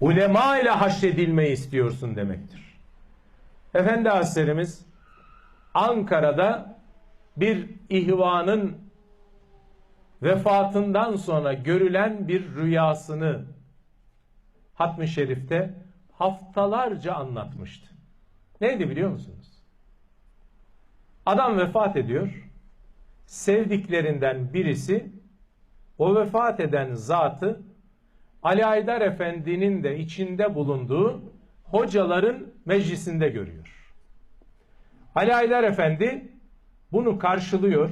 ulema ile haşredilmeyi istiyorsun demektir. Efendi Hazretlerimiz Ankara'da bir ihvanın vefatından sonra görülen bir rüyasını Hatmi Şerif'te haftalarca anlatmıştı. Neydi biliyor musunuz? Adam vefat ediyor. Sevdiklerinden birisi o vefat eden zatı Ali Aydar Efendi'nin de içinde bulunduğu hocaların meclisinde görüyor. Ali Aydar Efendi bunu karşılıyor.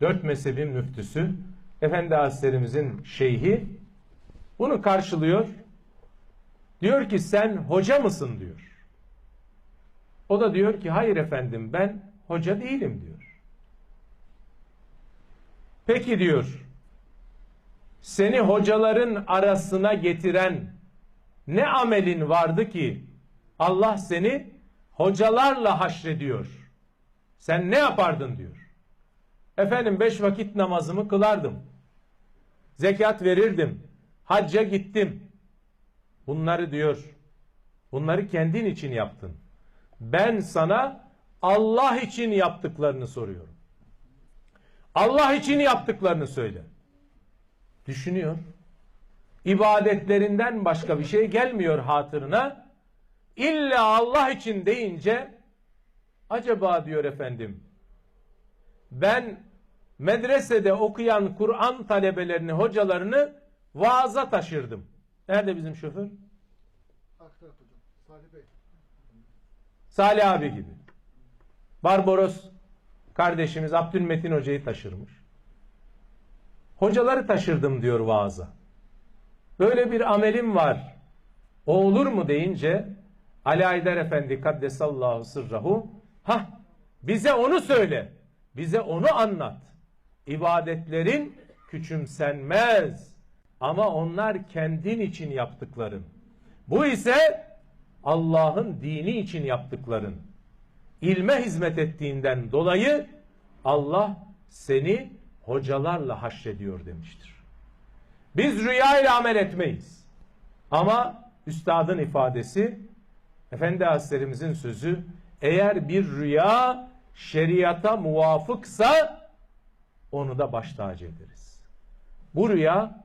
Dört mezhebin müftüsü, Efendi Hazretlerimizin şeyhi bunu karşılıyor. Diyor ki sen hoca mısın diyor. O da diyor ki hayır efendim ben hoca değilim diyor. Peki diyor seni hocaların arasına getiren ne amelin vardı ki Allah seni hocalarla haşrediyor. Sen ne yapardın diyor. Efendim beş vakit namazımı kılardım. Zekat verirdim. Hacca gittim. Bunları diyor. Bunları kendin için yaptın. Ben sana Allah için yaptıklarını soruyorum. Allah için yaptıklarını söyle. Düşünüyor. İbadetlerinden başka bir şey gelmiyor hatırına. İlla Allah için deyince acaba diyor efendim ben medresede okuyan Kur'an talebelerini, hocalarını vaaza taşırdım. Nerede bizim şoför? Salih Bey. Salih abi gibi. Barbaros kardeşimiz Abdülmetin Hoca'yı taşırmış. Hocaları taşırdım diyor vaaza. Böyle bir amelim var. O olur mu deyince Ali Aydar Efendi Kaddesallahu sırrahu ha bize onu söyle. Bize onu anlat. İbadetlerin küçümsenmez. Ama onlar kendin için yaptıkların. Bu ise Allah'ın dini için yaptıkların. İlme hizmet ettiğinden dolayı Allah seni hocalarla haşrediyor demiştir. Biz rüya ile amel etmeyiz. Ama üstadın ifadesi, Efendi Hazretlerimizin sözü, eğer bir rüya şeriata muvafıksa onu da baş tacı ederiz. Bu rüya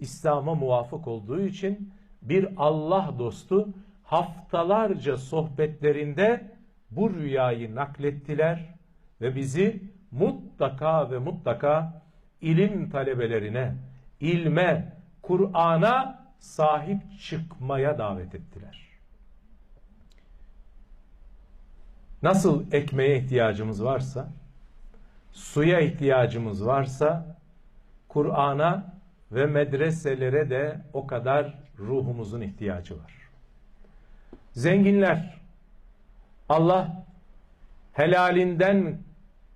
İslam'a muvafık olduğu için bir Allah dostu haftalarca sohbetlerinde bu rüyayı naklettiler ve bizi mutlaka ve mutlaka ilim talebelerine, ilme, Kur'an'a sahip çıkmaya davet ettiler. Nasıl ekmeğe ihtiyacımız varsa, suya ihtiyacımız varsa, Kur'an'a ve medreselere de o kadar ruhumuzun ihtiyacı var. Zenginler, Allah helalinden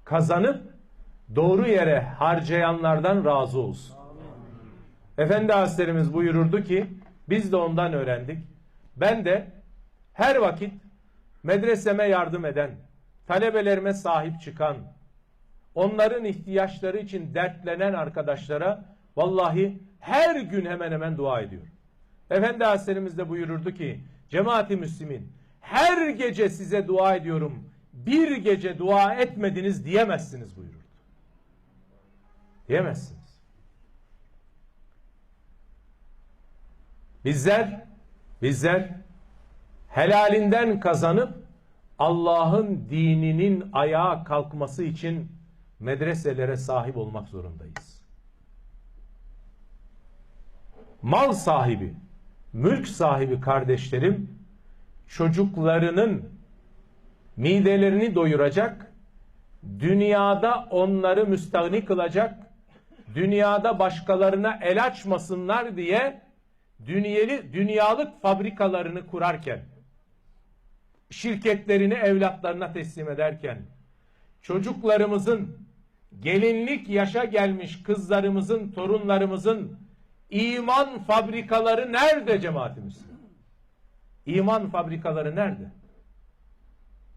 kazanıp doğru yere harcayanlardan razı olsun. Efendi Hazretlerimiz buyururdu ki biz de ondan öğrendik. Ben de her vakit medreseme yardım eden, talebelerime sahip çıkan, onların ihtiyaçları için dertlenen arkadaşlara vallahi her gün hemen hemen dua ediyorum. Efendi Hazretlerimiz de buyururdu ki cemaati müslimin her gece size dua ediyorum bir gece dua etmediniz diyemezsiniz buyururdu. Diyemezsiniz. Bizler bizler helalinden kazanıp Allah'ın dininin ayağa kalkması için medreselere sahip olmak zorundayız. Mal sahibi, mülk sahibi kardeşlerim çocuklarının midelerini doyuracak, dünyada onları müstahni kılacak, dünyada başkalarına el açmasınlar diye dünyeli, dünyalık fabrikalarını kurarken, şirketlerini evlatlarına teslim ederken, çocuklarımızın, gelinlik yaşa gelmiş kızlarımızın, torunlarımızın iman fabrikaları nerede cemaatimiz? İman fabrikaları nerede?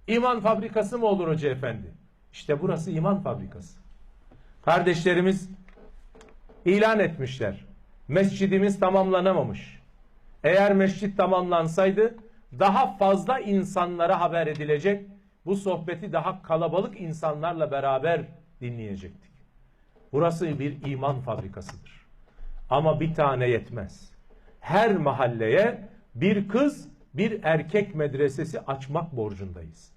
İman fabrikası mı olur hoca efendi? İşte burası iman fabrikası. Kardeşlerimiz ilan etmişler. Mescidimiz tamamlanamamış. Eğer mescit tamamlansaydı daha fazla insanlara haber edilecek. Bu sohbeti daha kalabalık insanlarla beraber dinleyecektik. Burası bir iman fabrikasıdır. Ama bir tane yetmez. Her mahalleye bir kız, bir erkek medresesi açmak borcundayız.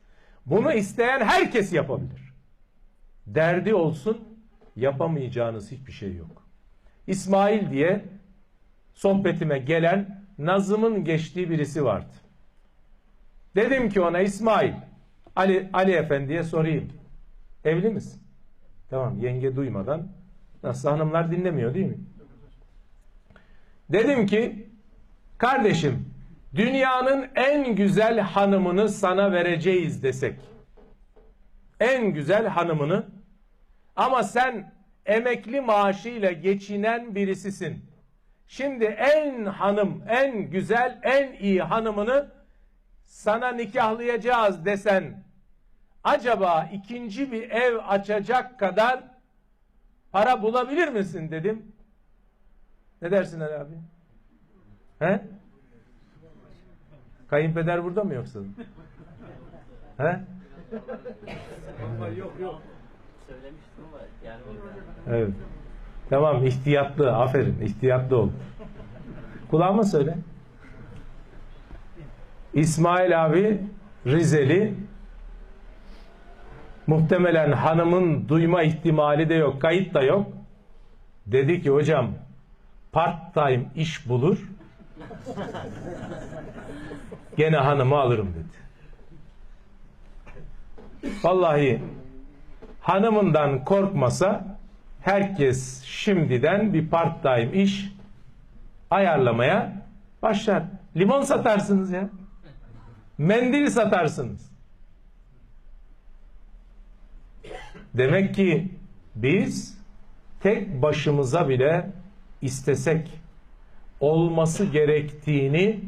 Bunu isteyen herkes yapabilir. Derdi olsun, yapamayacağınız hiçbir şey yok. İsmail diye sohbetime gelen Nazım'ın geçtiği birisi vardı. Dedim ki ona İsmail, Ali, Ali Efendi'ye sorayım. Evli misin? Tamam yenge duymadan. Nasıl hanımlar dinlemiyor değil mi? Dedim ki kardeşim dünyanın en güzel hanımını sana vereceğiz desek. En güzel hanımını ama sen emekli maaşıyla geçinen birisisin. Şimdi en hanım, en güzel, en iyi hanımını sana nikahlayacağız desen acaba ikinci bir ev açacak kadar para bulabilir misin dedim. Ne dersin Ali abi? He? Kayınpeder burada mı yoksa? He? Söylemiştim ama yani Evet. Tamam ihtiyatlı. Aferin. ihtiyatlı ol. Kulağıma söyle. İsmail abi Rizeli muhtemelen hanımın duyma ihtimali de yok. Kayıt da yok. Dedi ki hocam part time iş bulur. Gene hanımı alırım dedi. Vallahi hanımından korkmasa herkes şimdiden bir part time iş ayarlamaya başlar. Limon satarsınız ya. Mendil satarsınız. Demek ki biz tek başımıza bile istesek olması gerektiğini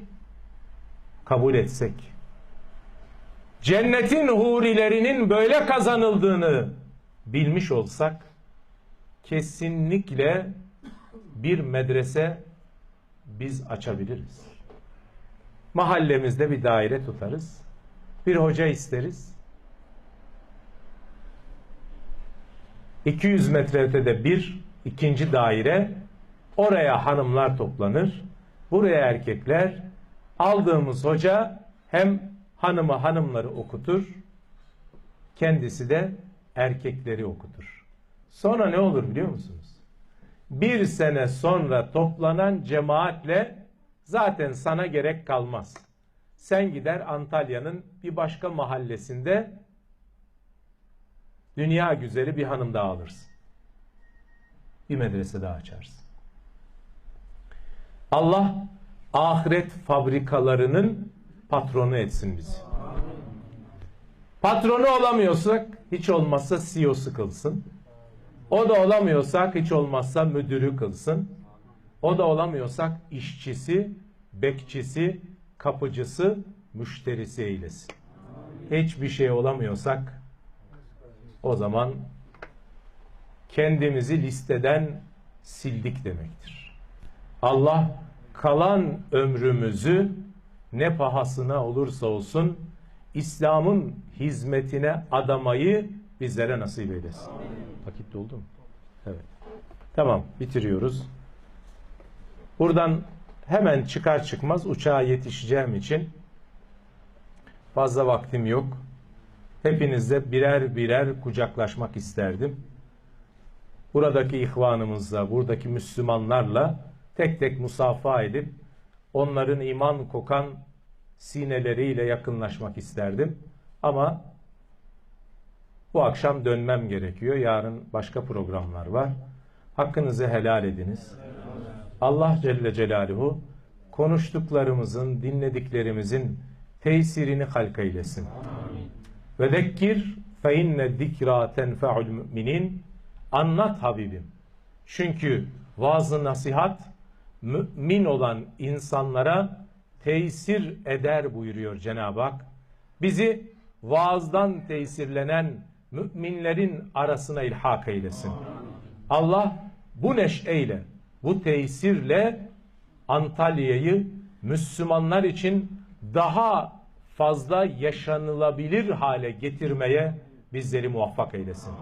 kabul etsek cennetin hurilerinin böyle kazanıldığını bilmiş olsak kesinlikle bir medrese biz açabiliriz. Mahallemizde bir daire tutarız. Bir hoca isteriz. 200 metre ötede bir ikinci daire oraya hanımlar toplanır. Buraya erkekler aldığımız hoca hem hanımı hanımları okutur kendisi de erkekleri okutur. Sonra ne olur biliyor musunuz? Bir sene sonra toplanan cemaatle zaten sana gerek kalmaz. Sen gider Antalya'nın bir başka mahallesinde dünya güzeli bir hanım daha alırsın. Bir medrese daha açarsın. Allah ahiret fabrikalarının patronu etsin bizi. Patronu olamıyorsak hiç olmazsa CEO'su kılsın. O da olamıyorsak hiç olmazsa müdürü kılsın. O da olamıyorsak işçisi, bekçisi, kapıcısı, müşterisi eylesin. Hiçbir şey olamıyorsak o zaman kendimizi listeden sildik demektir. Allah kalan ömrümüzü ne pahasına olursa olsun İslam'ın hizmetine adamayı bizlere nasip eylesin. Vakit doldu mu? Evet. Tamam bitiriyoruz. Buradan hemen çıkar çıkmaz uçağa yetişeceğim için fazla vaktim yok. Hepinizle birer birer kucaklaşmak isterdim. Buradaki ihvanımızla, buradaki Müslümanlarla tek tek musafa edip onların iman kokan sineleriyle yakınlaşmak isterdim. Ama bu akşam dönmem gerekiyor. Yarın başka programlar var. Hakkınızı helal ediniz. Allah Celle Celaluhu konuştuklarımızın, dinlediklerimizin tesirini halka eylesin. Ve zekkir fe inne zikra tenfe'ul müminin anlat Habibim. Çünkü vaaz nasihat mümin olan insanlara tesir eder buyuruyor Cenab-ı Hak. Bizi vaazdan tesirlenen müminlerin arasına ilhak eylesin. Allah bu neşeyle, bu tesirle Antalya'yı Müslümanlar için daha fazla yaşanılabilir hale getirmeye bizleri muvaffak eylesin.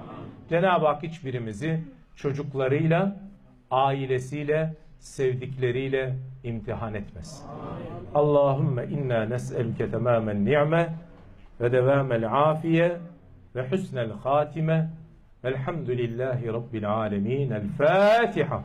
Cenab-ı Hak hiçbirimizi çocuklarıyla, ailesiyle, sevdikleriyle imtihan etmesin. Allahümme inna nes'eluke temamen ni'me ve devamel afiye ve husnel hatime velhamdülillahi rabbil alemin. El Fatiha.